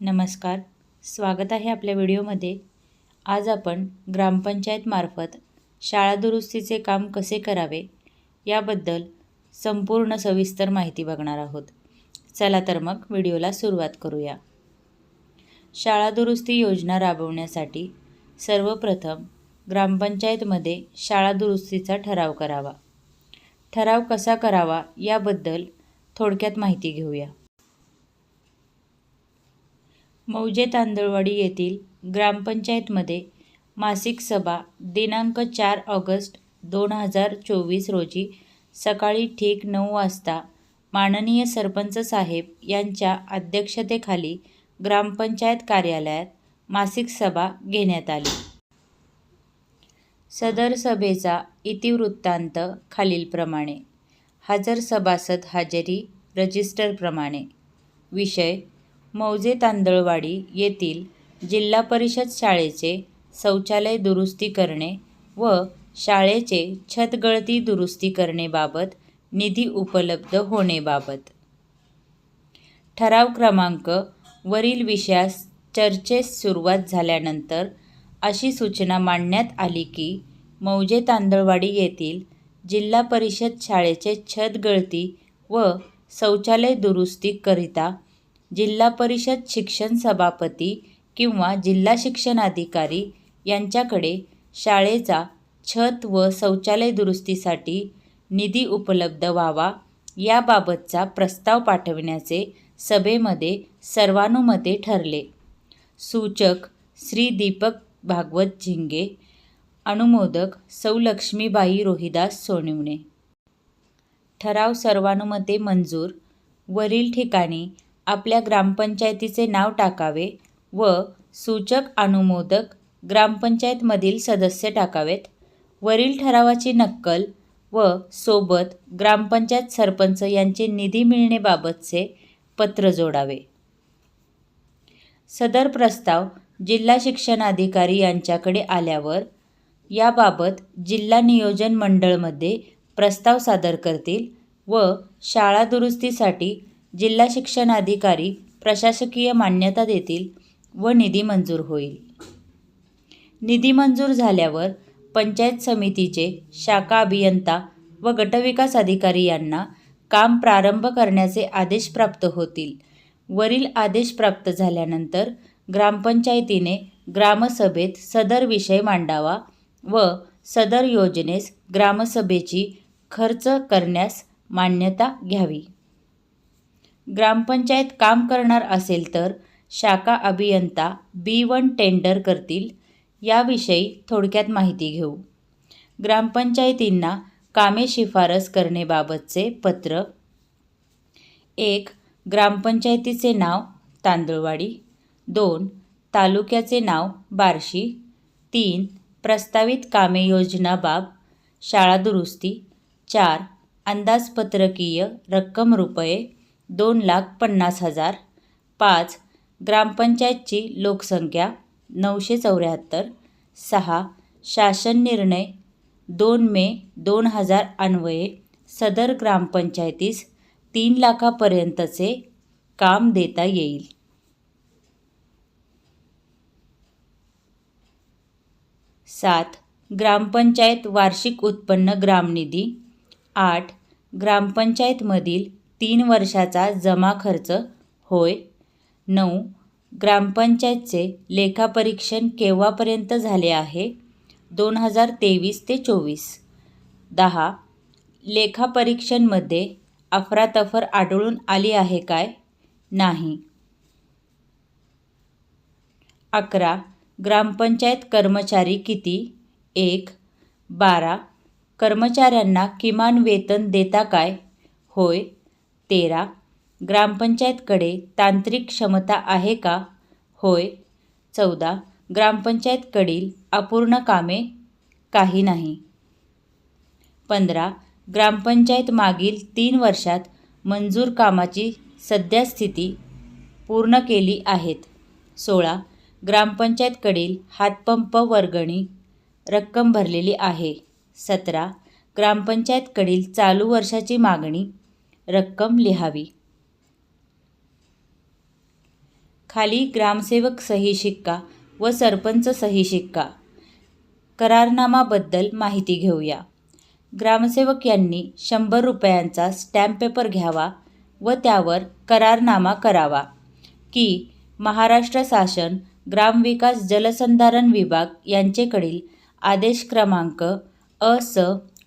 नमस्कार. स्वागत आहे आपल्या व्हिडिओमध्ये. आज आपण ग्रामपंचायतमार्फत शाळा दुरुस्तीचे काम कसे करावे याबद्दल संपूर्ण सविस्तर माहिती बघणार आहोत. चला तर मग व्हिडिओला सुरुवात करूया. शाळा दुरुस्ती योजना राबवण्यासाठी सर्वप्रथम ग्रामपंचायतमध्ये शाळा दुरुस्तीचा ठराव करावा. ठराव कसा करावा याबद्दल थोडक्यात माहिती घेऊया. मौजे तांदळवाडी येथील ग्रामपंचायतमध्ये मासिक सभा दिनांक चार ऑगस्ट दोन हजार चोवीस रोजी सकाळी ठीक नऊ वाजता माननीय सरपंच साहेब यांच्या अध्यक्षतेखाली ग्रामपंचायत कार्यालयात मासिक सभा घेण्यात आली. सदर सभेचा इतिवृत्तांत खालीलप्रमाणे. हजर सभासद हजेरी रजिस्टरप्रमाणे. विषय मौजे तांदळवाडी येथील जिल्हा परिषद शाळेचे शौचालय दुरुस्ती करणे व शाळेचे छतगळती दुरुस्ती करणेबाबत निधी उपलब्ध होणेबाबत ठराव क्रमांक वरील विषयास चर्चेस सुरुवात झाल्यानंतर अशी सूचना मांडण्यात आली की मौजे तांदळवाडी येथील जिल्हा परिषद शाळेचे छतगळती व शौचालय दुरुस्तीकरिता जिल्हा परिषद शिक्षण सभापती किंवा जिल्हा शिक्षणाधिकारी यांच्याकडे शाळेचा छत व शौचालय दुरुस्तीसाठी निधी उपलब्ध व्हावा याबाबतचा प्रस्ताव पाठविण्याचे सभेमध्ये सर्वानुमते ठरले. सूचक श्री दीपक भागवत झिंगे अनुमोदक सौ लक्ष्मीबाई रोहिदास सोनिवणे. ठराव सर्वानुमते मंजूर. वरील ठिकाणी आपल्या ग्रामपंचायतीचे नाव टाकावे व सूचक अनुमोदक ग्रामपंचायतमधील सदस्य टाकावेत. वरील ठरावाची नक्कल व सोबत ग्रामपंचायत सरपंच यांचे निधी मिळणेबाबतचे पत्र जोडावे. सदर प्रस्ताव जिल्हा शिक्षणाधिकारी यांच्याकडे आल्यावर याबाबत जिल्हा नियोजन मंडळमध्ये प्रस्ताव सादर करतील व शाळा दुरुस्तीसाठी जिल्हा शिक्षणाधिकारी प्रशासकीय मान्यता देतील व निधी मंजूर होईल. निधी मंजूर झाल्यावर पंचायत समितीचे शाखा अभियंता व गटविकास अधिकारी यांना काम प्रारंभ करण्याचे आदेश प्राप्त होतील. वरील आदेश प्राप्त झाल्यानंतर ग्रामपंचायतीने ग्रामसभेत सदर विषय मांडावा व सदर योजनेस ग्रामसभेची खर्च करण्यास मान्यता घ्यावी. ग्रामपंचायत काम करणार असेल तर शाखा अभियंता बी वन टेंडर करतील याविषयी थोडक्यात माहिती घेऊ. ग्रामपंचायतींना कामे शिफारस करणेबाबतचे पत्र. एक ग्रामपंचायतीचे नाव तांदळवाडी. दोन तालुक्याचे नाव बार्शी. तीन प्रस्तावित कामे योजना बाब शाळा दुरुस्ती. चार अंदाजपत्रकीय रक्कम रुपये. दोन लाख पन्नास हजार. पाच ग्रामपंचायतची लोकसंख्या नऊशे चौऱ्याहत्तर. सहा शासन निर्णय दोन मे दोन हजार अन्वये. सदर ग्रामपंचायतीस तीन लाखापर्यंतचे काम देता येईल. सात ग्रामपंचायत वार्षिक उत्पन्न ग्रामनिधी. आठ ग्रामपंचायतमधील तीन वर्षाचा जमा खर्च होय. नऊ ग्रामपंचायतचे लेखापरीक्षण केव्हापर्यंत झाले आहे? दोन हजार तेवीस ते चोवीस. दहा लेखापरीक्षणमध्ये अफरातफर आढळून आली आहे काय? नाही. अकरा ग्रामपंचायत कर्मचारी किती? एक बारा. कर्मचाऱ्यांना किमान वेतन देता काय? होय. तेरा. ग्रामपंचायतकडे तांत्रिक क्षमता आहे का? होय. चौदा. ग्रामपंचायतकडील अपूर्ण कामे? काही नाही. पंधरा. ग्रामपंचायत मागील तीन वर्षात मंजूर कामाची सद्यस्थिती पूर्ण केली आहेत. सोळा. ग्रामपंचायतकडील हातपंप वर्गणी रक्कम भरलेली आहे. सतरा. ग्रामपंचायतकडील चालू वर्षाची मागणी? रक्कम लिहावी. खाली ग्रामसेवक सही शिक्का व सरपंच सही शिक्का. करारनामाबद्दल माहिती घेऊया. ग्रामसेवक यांनी शंभर रुपयांचा स्टॅम्प पेपर घ्यावा व त्यावर करारनामा करावा. की महाराष्ट्र शासन ग्रामविकास जलसंधारण विभाग यांचेकडील आदेश क्रमांक अस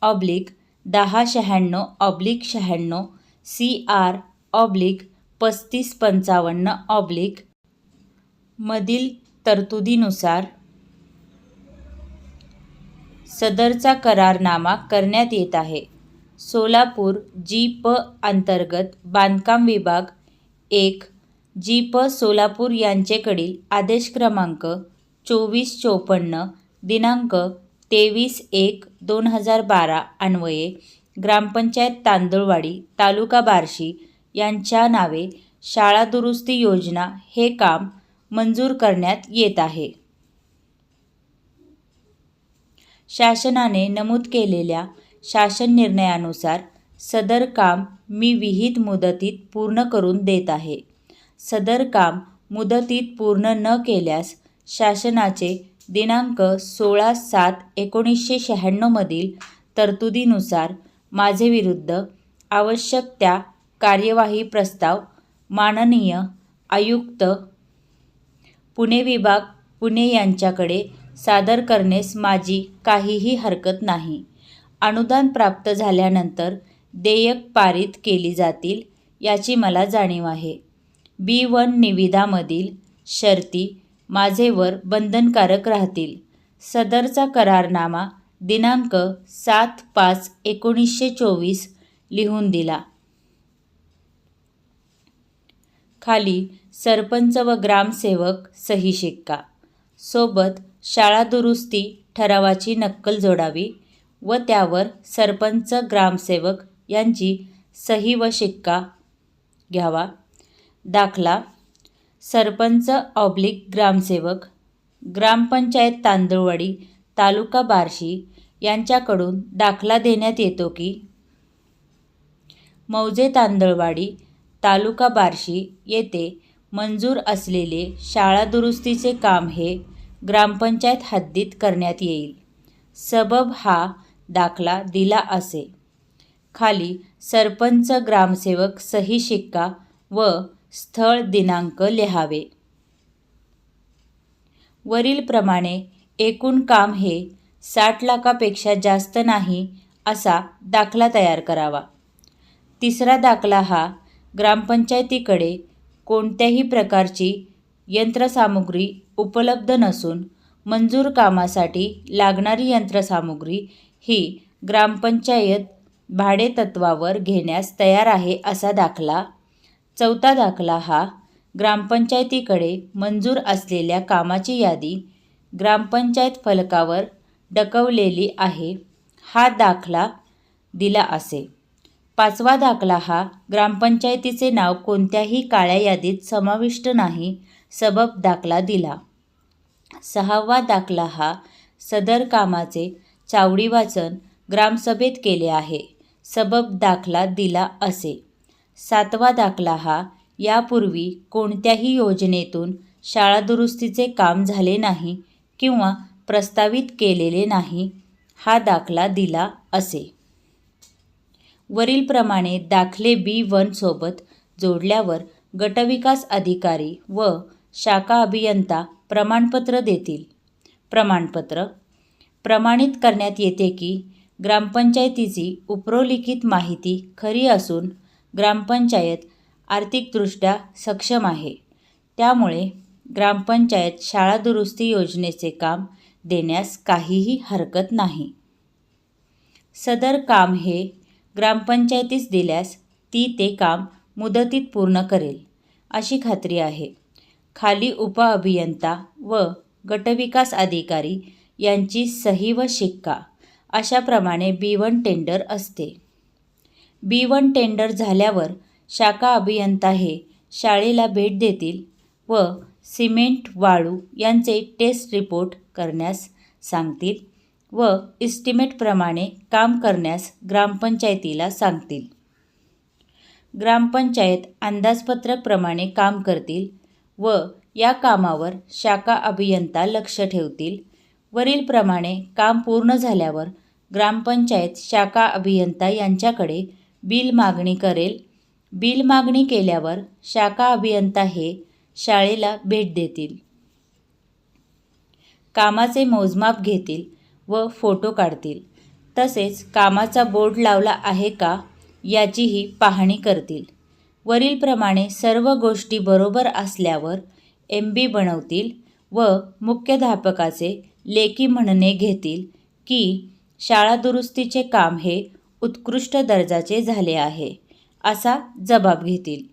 ऑब्लिक दहा शहाण्णव ऑब्लिक शहाण्णव सी आर ऑब्लिक पस्तीस पंचावन्न ऑब्लिक मधील तरतुदीनुसार सदरचा करारनामा करण्यात येत आहे. सोलापूर जी प अंतर्गत बांधकाम विभाग एक जी प सोलापूर यांचेकडील आदेश क्रमांक चोवीस चोपन्न दिनांक तेवीस एक दोन हजार बारा अन्वये ग्रामपंचायत तांदुळवाडी तालुका बार्शी यांच्या नावे शाळा दुरुस्ती योजना हे काम मंजूर करण्यात येत आहे. शासनाने नमूद केलेल्या शासन निर्णयानुसार सदर काम मी विहित मुदतीत पूर्ण करून देत आहे. सदर काम मुदतीत पूर्ण न केल्यास शासनाचे दिनांक सोळा सात एकोणीसशे शहाण्णवमधील तरतुदीनुसार माझे विरुद्ध आवश्यक त्या कार्यवाही प्रस्ताव माननीय आयुक्त पुणे विभाग पुणे यांच्याकडे सादर करण्यास माझी काहीही हरकत नाही. अनुदान प्राप्त झाल्यानंतर देयक पारित केली जातील याची मला जाणीव आहे. बी वन निविदामधील शर्ती माझेवर बंधनकारक राहतील. सदरचा करारनामा दिनांक सात पाच एकोणीसशे चोवीस लिहून दिला. खाली सरपंच व ग्रामसेवक सही शिक्का. सोबत शाळा दुरुस्ती ठरावाची नक्कल जोडावी व त्यावर सरपंच ग्रामसेवक यांची सही व शिक्का घ्यावा. दाखला सरपंच ऑब्लिक ग्रामसेवक ग्रामपंचायत तांदुळवाडी तालुका बार्शी यांच्याकडून दाखला देण्यात येतो की मौजे तांदळवाडी तालुका बार्शी येथे मंजूर असलेले शाळा दुरुस्तीचे काम हे ग्रामपंचायत हद्दीत करण्यात येईल. सबब हा दाखला दिला असे. खाली सरपंच ग्रामसेवक सही शिक्का व स्थळ दिनांक लिहावे. वरीलप्रमाणे एकूण काम हे साठ लाखापेक्षा जास्त नाही असा दाखला तयार करावा. तिसरा दाखला हा ग्रामपंचायतीकडे कोणत्याही प्रकारची यंत्रसामुग्री उपलब्ध नसून मंजूर कामासाठी लागणारी यंत्रसामुग्री ही ग्रामपंचायत भाडेतत्वावर घेण्यास तयार आहे असा दाखला. चौथा दाखला हा ग्रामपंचायतीकडे मंजूर असलेल्या कामाची यादी ग्रामपंचायत फलकावर डकवलेली आहे. हा दाखला दिला असे. पाचवा दाखला हा ग्रामपंचायतीचे नाव कोणत्याही काळ्या यादीत समाविष्ट नाही सबब दाखला दिला. सहावा दाखला हा सदर कामाचे चावडी वाचन ग्रामसभेत केले आहे सबब दाखला दिला असे. सातवा दाखला हा यापूर्वी कोणत्याही योजनेतून शाळा दुरुस्तीचे काम झाले नाही किंवा प्रस्तावित केलेले नाही हा दाखला दिला असे. वरीलप्रमाणे दाखले बी वन सोबत जोडल्यावर गटविकास अधिकारी व शाखा अभियंता प्रमाणपत्र देतील. प्रमाणपत्र प्रमाणित करण्यात येते की ग्रामपंचायतीची उपरोलिखित माहिती खरी असून ग्रामपंचायत आर्थिकदृष्ट्या सक्षम आहे. त्यामुळे ग्रामपंचायत शाळा दुरुस्ती योजनेचे काम देण्यास काहीही हरकत नाही. सदर काम हे ग्रामपंचायतीस दिल्यास ती ते काम मुदतीत पूर्ण करेल अशी खात्री आहे. खाली उपअभियंता व गटविकास अधिकारी यांची सही व शिक्का अशाप्रमाणे बी वन टेंडर असते. बी वन टेंडर झाल्यावर शाखा अभियंता हे शाळेला भेट देतील व सिमेंट वाळू यांचे टेस्ट रिपोर्ट करण्यास सांगतील व इस्टिमेटप्रमाणे काम करण्यास ग्रामपंचायतीला सांगतील. ग्रामपंचायत अंदाजपत्रकप्रमाणे काम करतील व या कामावर शाखा अभियंता लक्ष ठेवतील. वरीलप्रमाणे काम पूर्ण झाल्यावर ग्रामपंचायत शाखा अभियंता यांच्याकडे बिल मागणी करेल. बिल मागणी केल्यावर शाखा अभियंता हे शाळेला भेट देतील. कामाचे मोजमाप घेतील व फोटो काढतील. तसेच कामाचा बोर्ड लावला आहे का याचीही पाहणी करतील. वरीलप्रमाणे सर्व गोष्टी बरोबर असल्यावर एम बी बनवतील व मुख्याध्यापकाचे लेखी म्हणणे घेतील की शाळा दुरुस्तीचे काम हे उत्कृष्ट दर्जाचे झाले आहे असा जबाब घेतील.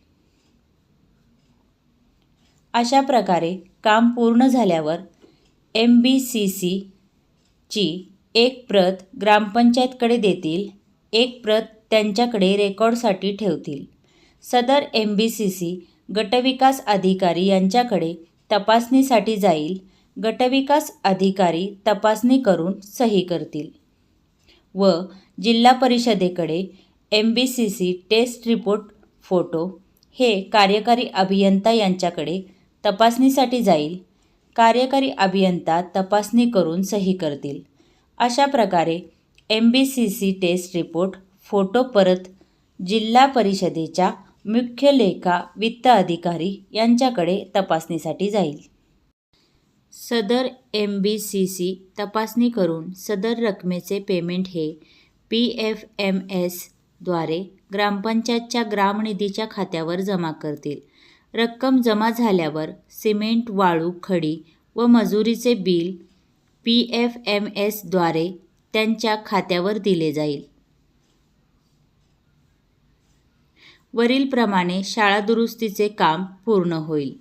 अशा प्रकारे काम पूर्ण झाल्यावर एम बी सी सीची एक प्रत ग्रामपंचायतकडे देतील एक प्रत त्यांच्याकडे रेकॉर्डसाठी ठेवतील. सदर एम बी सी सी गटविकास अधिकारी यांच्याकडे तपासणीसाठी जाईल गटविकास अधिकारी तपासणी करून सही करतील. व जिल्हा परिषदेकडे M B C C test report photo हे कार्यकारी अभियंता यांच्याकडे तपासणीसाठी जाईल. कार्यकारी अभियंता तपासणी करून सही करतील. अशा प्रकारे M B C C test report photo परत जिल्हा परिषदेच्या मुख्य लेखा वित्त अधिकारी यांच्याकडे तपासणीसाठी जाईल. सदर एम बी सी सी तपासणी करून सदर रकमेचे पेमेंट हे पी एफ एम एसद्वारे ग्रामपंचायतच्या ग्रामनिधीच्या खात्यावर जमा करतील. रक्कम जमा झाल्यावर सिमेंट वाळू खडी व मजुरीचे बिल पी एफ एम एसद्वारे त्यांच्या खात्यावर दिले जाईल. वरीलप्रमाणे शाळा दुरुस्तीचे काम पूर्ण होईल.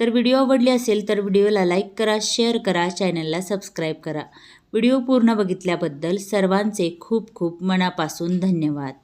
तर व्हिडिओ आवडली असेल तर व्हिडिओला लाईक करा शेअर करा चॅनलला सबस्क्राईब करा. व्हिडिओ पूर्ण बघितल्याबद्दल सर्वांचे खूप खूप मनापासून धन्यवाद.